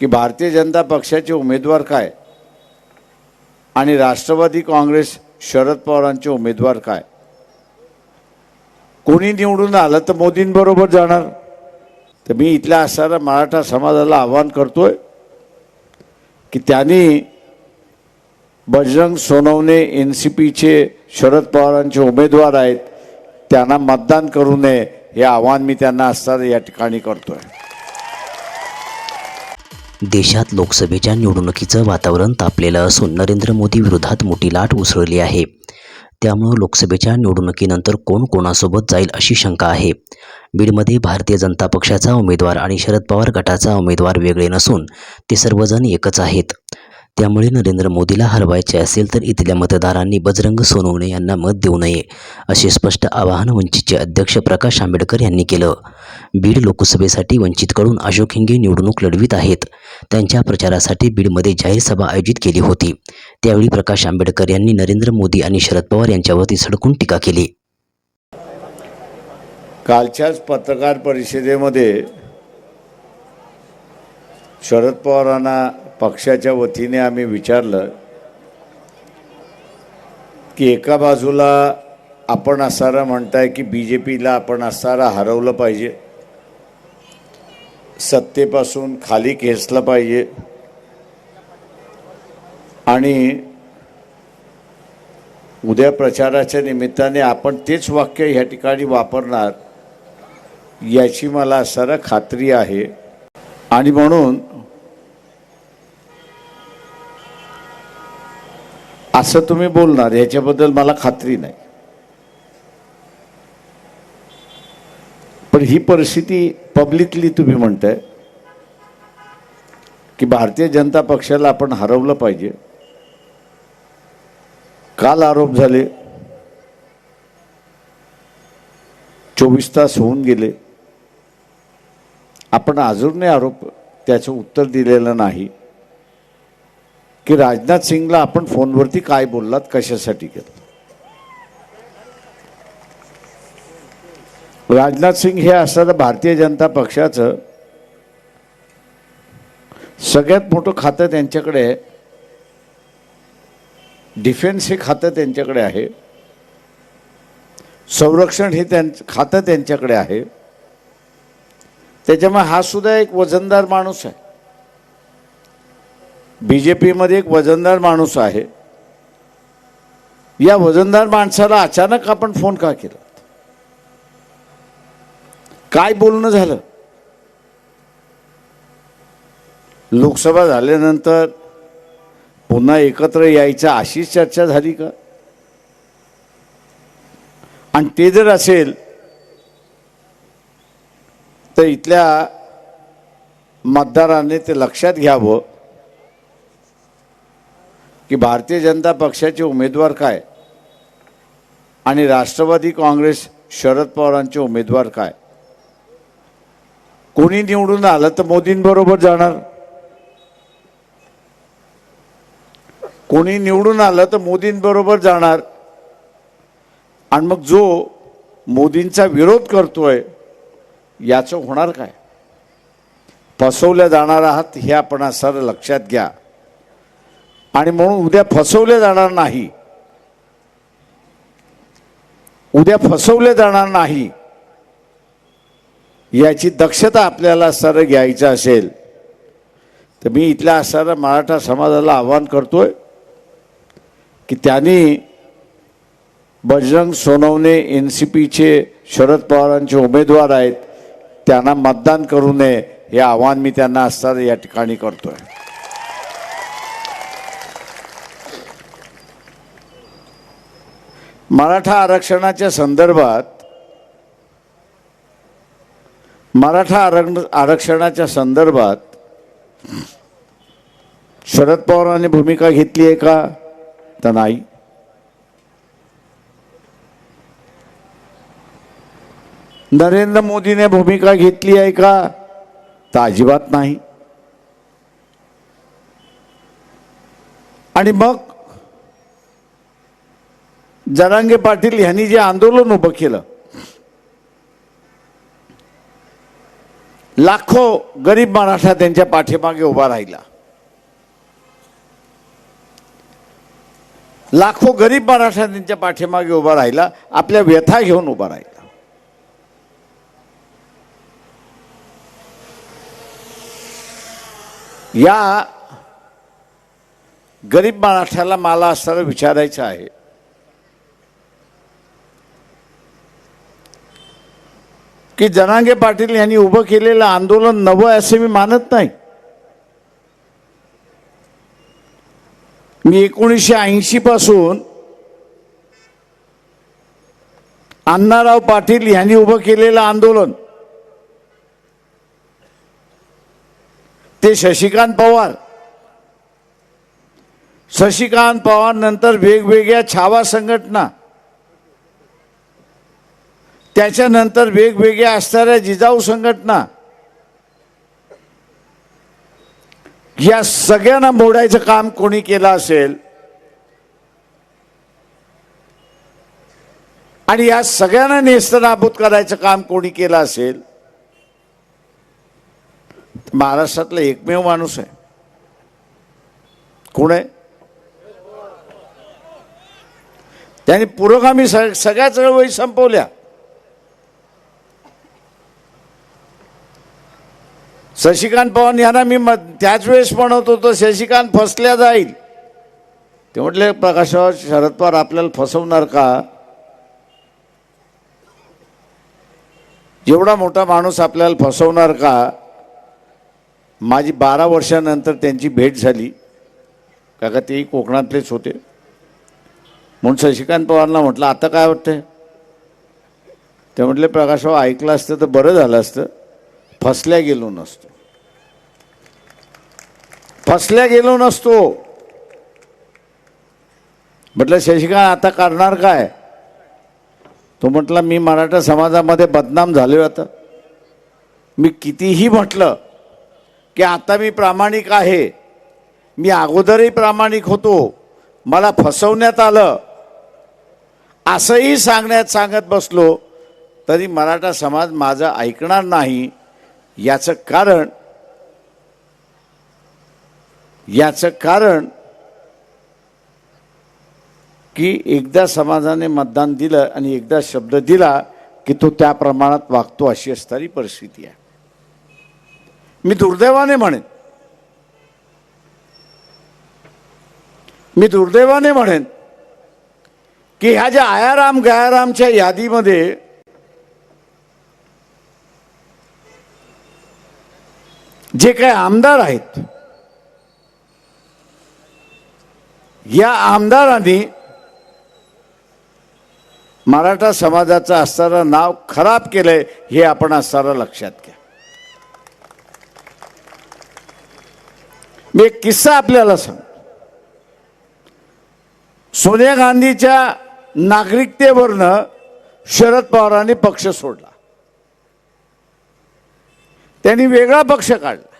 की भारतीय जनता पक्षाचे उमेदवार काय? आणि राष्ट्रवादी काँग्रेस शरद पवारांचे उमेदवार काय? कोणी निवडून आलं तर मोदींबरोबर जाणार? तर मी इथल्या असणाऱ्या मराठा समाजाला आवाहन करतोय की त्यांनी बजरंग सोनवणे एन सी पीचे शरद पवारांचे उमेदवार आहेत त्यांना मतदान करू नये हे आवाहन मी त्यांना असताना या ठिकाणी करतोय. देशात लोकसभेच्या निवडणुकीचं वातावरण तापलेलं असून नरेंद्र मोदी विरोधात मोठी लाट उसळली आहे. त्यामुळं लोकसभेच्या निवडणुकीनंतर कोण कोणासोबत जाईल अशी शंका आहे. बीडमध्ये भारतीय जनता पक्षाचा उमेदवार आणि शरद पवार गटाचा उमेदवार वेगळे नसून ते सर्वजण एकच आहेत. त्यामुळे नरेंद्र मोदीला हरवायचे असेल तर इथल्या मतदारांनी बजरंग सोनवणे यांना मत देऊ नये असे स्पष्ट आवाहन वंचितचे अध्यक्ष प्रकाश आंबेडकर यांनी केलं. बीड लोकसभेसाठी वंचितकडून अशोक हिंगे निवडणूक लढवित आहेत. त्यांच्या प्रचारासाठी बीडमध्ये जाहीर सभा आयोजित केली होती. त्यावेळी प्रकाश आंबेडकर यांनी नरेंद्र मोदी आणि शरद पवार यांच्यावरती सडकून टीका केली. कालच्याच पत्रकार परिषदेमध्ये शरद पवारांना पक्षाच्या वतीने आम्ही विचारलं की एका बाजूला आपण असारा म्हणताय की बी जे पीला आपण असारा हरवलं पाहिजे सत्तेपासून खाली खेचलं पाहिजे आणि उद्या प्रचाराच्या निमित्ताने आपण तेच वाक्य ह्या ठिकाणी वापरणार याची मला सारं खात्री आहे. आणि म्हणून असं तुम्ही बोलणार याच्याबद्दल मला खात्री नाही. पण ही परिस्थिती पब्लिकली तुम्ही म्हणताय की भारतीय जनता पक्षाला आपण हरवलं पाहिजे. काल आरोप झाले चोवीस तास होऊन गेले. आपण अजूनही आरोप त्याचं उत्तर दिलेलं नाही. की राजनाथ सिंगला आपण फोनवरती काय बोललात कशासाठी केलं? राजनाथ सिंग हे असणारं भारतीय जनता पक्षाचं सगळ्यात मोठं खातं त्यांच्याकडे आहे. डिफेन्स हे खातं त्यांच्याकडे आहे. संरक्षण हे त्यां खातं त्यांच्याकडे आहे. त्याच्यामुळे हा सुद्धा एक वजनदार माणूस आहे. बी जे पीमध्ये एक वजनदार माणूस आहे. या वजनदार माणसाला अचानक आपण फोन का केला? काय बोलणं झालं? लोकसभा झाल्यानंतर पुन्हा एकत्र यायचं अशीच चर्चा झाली का? आणि ते जर असेल तर इथल्या मतदाराने ते लक्षात घ्यावं. की भारतीय जनता पक्षाचे उमेदवार काय? आणि राष्ट्रवादी काँग्रेस शरद पवारांचे उमेदवार काय? कोणी निवडून आलं तर मोदींबरोबर जाणार? कोणी निवडून आलं तर मोदींबरोबर जाणार? आणि मग जो मोदींचा विरोध करतोय याचं होणार काय? फसवल्या जाणार आहात हे आपण सर लक्षात घ्या. आणि म्हणून उद्या फसवले जाणार नाही. उद्या फसवले जाणार नाही. याची दक्षता आपल्याला सर घ्यायचं असेल तर मी इथल्या असणाऱ्या मराठा समाजाला आवाहन करतोय की त्यांनी बजरंग सोनवणे एन सी पीचे शरद पवारांचे उमेदवार आहेत त्यांना मतदान करू नये हे आवाहन मी त्यांना असणारं या ठिकाणी करतोय. मराठा आरक्षणाच्या संदर्भात मराठा आरक्षणाच्या संदर्भात शरद पवारांनी भूमिका घेतली आहे का? तर नाही. नरेंद्र मोदीने भूमिका घेतली आहे का? तर अजिबात नाही. आणि मग जरांगे पाटील यांनी जे आंदोलन उभं केलं लाखो गरीब मराठा त्यांच्या पाठीमागे उभा राहिला. लाखो गरीब मराठा त्यांच्या पाठीमागे उभा राहिला आपल्या व्यथा घेऊन उभा राहिला. या गरीब मराठ्याला मला असताना विचारायचं आहे की जनांगे पाटील यांनी उभं केलेलं आंदोलन नवं असे मी मानत नाही. मी एकोणीसशे ऐंशी पासून अण्णाराव पाटील यांनी उभं केलेलं आंदोलन. ते शशिकांत पवार. शशिकांत पवार नंतर वेगवेगळ्या छावा संघटना त्याच्यानंतर वेगवेगळ्या असणाऱ्या जिजाऊ संघटना. या सगळ्यांना मोडायचं काम कोणी केलं असेल? आणि या सगळ्यांना नेस्तनाबूत करायचं काम कोणी केलं असेल? महाराष्ट्रातला एकमेव माणूस आहे. कोण आहे? त्यांनी पुरोगामी स- सगळ्या चळवळी संपवल्या. शशिकांत पवार यांना मी म- त्याच वेळेस म्हणत होतो शशिकांत फसल्या जाईल. ते म्हटले प्रकाशराव शरद पवार आपल्याला फसवणार का? एवढा मोठा माणूस आपल्याला फसवणार का? माझी बारा वर्षानंतर त्यांची भेट झाली. काका तेही कोकणातलेच होते. म्हणून शशिकांत पवारला म्हटलं आता काय वाटतंय? ते म्हटले प्रकाशराव ऐकलं असतं तर बरं झालं असतं. फसल्या गेलो नसतो. फसल्या गेलो नसतो. म्हटलं शशिकांत आता करणार काय? तो म्हटला मी मराठा समाजामध्ये बदनाम झालो आता. मी कितीही म्हटलं की आता मी प्रामाणिक आहे. मी अगोदरही प्रामाणिक होतो. मला फसवण्यात आलं. असंही सांगण्यात सांगत बसलो तरी मराठा समाज माझं ऐकणार नाही. याचं कारण याचं कारण की एकदा समाजाने मतदान दिलं आणि एकदा शब्द दिला की तो त्या प्रमाणात वागतो अशी असणारी परिस्थिती आहे. मी दुर्दैवाने म्हणेन. मी दुर्दैवाने म्हणेन की ह्या ज्या आयाराम गयारामच्या यादीमध्ये जे काही आमदार आहेत या आमदारांनी मराठा समाजाचं असणारं नाव खराब केलंय हे आपण असणारं लक्षात घ्या. मी एक किस्सा आपल्याला सांग सोनिया गांधीच्या नागरिकतेवरनं शरद पवारांनी पक्ष सोडला. त्यांनी वेगळा पक्ष काढला.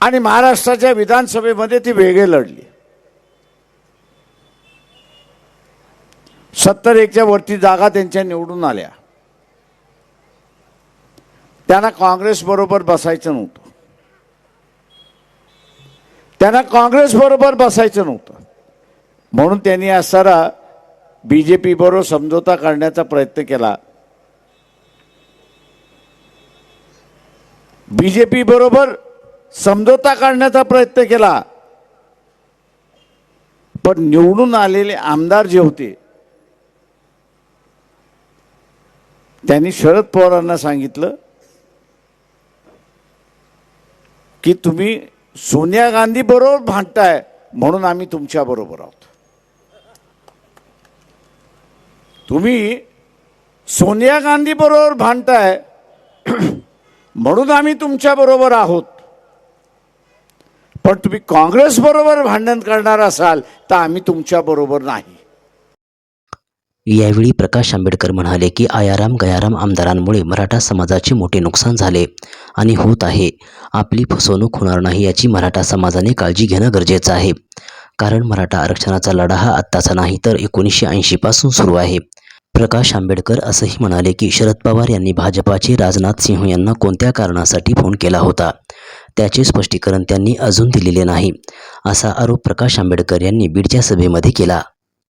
आणि महाराष्ट्राच्या विधानसभेमध्ये ती वेगळे लढली. सत्तर एकच्या वरती जागा त्यांच्या निवडून आल्या. त्यांना काँग्रेस बरोबर बसायचं नव्हतं. त्यांना काँग्रेस बरोबर बसायचं नव्हतं. म्हणून त्यांनी असणारा बी जे पी बरोबर समझोता करण्याचा प्रयत्न केला. बी जे पी बरोबर समझोता काढण्याचा प्रयत्न केला. पण निवडून आलेले आमदार जे होते त्यांनी शरद पवारांना सांगितलं की तुम्ही सोनिया गांधी बरोबर भांडताय म्हणून आम्ही तुमच्या बरोबर आहोत. तुम्ही सोनिया गांधी बरोबर भांडताय म्हणून आम्ही तुमच्या बरोबर आहोत. पण तुम्ही काँग्रेसबरोबर भांडण करणार असाल तर आम्ही तुमच्याबरोबर नाही. यावेळी प्रकाश आंबेडकर म्हणाले की आयाराम गयाराम आमदारांमुळे मराठा समाजाचे मोठे नुकसान झाले. आणि होत आहे. आपली फसवणूक होणार नाही याची मराठा समाजाने काळजी घेणं गरजेचं आहे. कारण मराठा आरक्षणाचा लढा हा आत्ताचा नाही तर एकोणीसशे ऐंशीपासून सुरू आहे. प्रकाश आंबेडकर असंही म्हणाले की शरद पवार यांनी भाजपाचे राजनाथ सिंह यांना कोणत्या कारणासाठी फोन केला होता? त्याचे स्पष्टीकरण त्यांनी अजून दिलेले नाही असा आरोप प्रकाश आंबेडकर यांनी बीडच्या सभेमध्ये केला.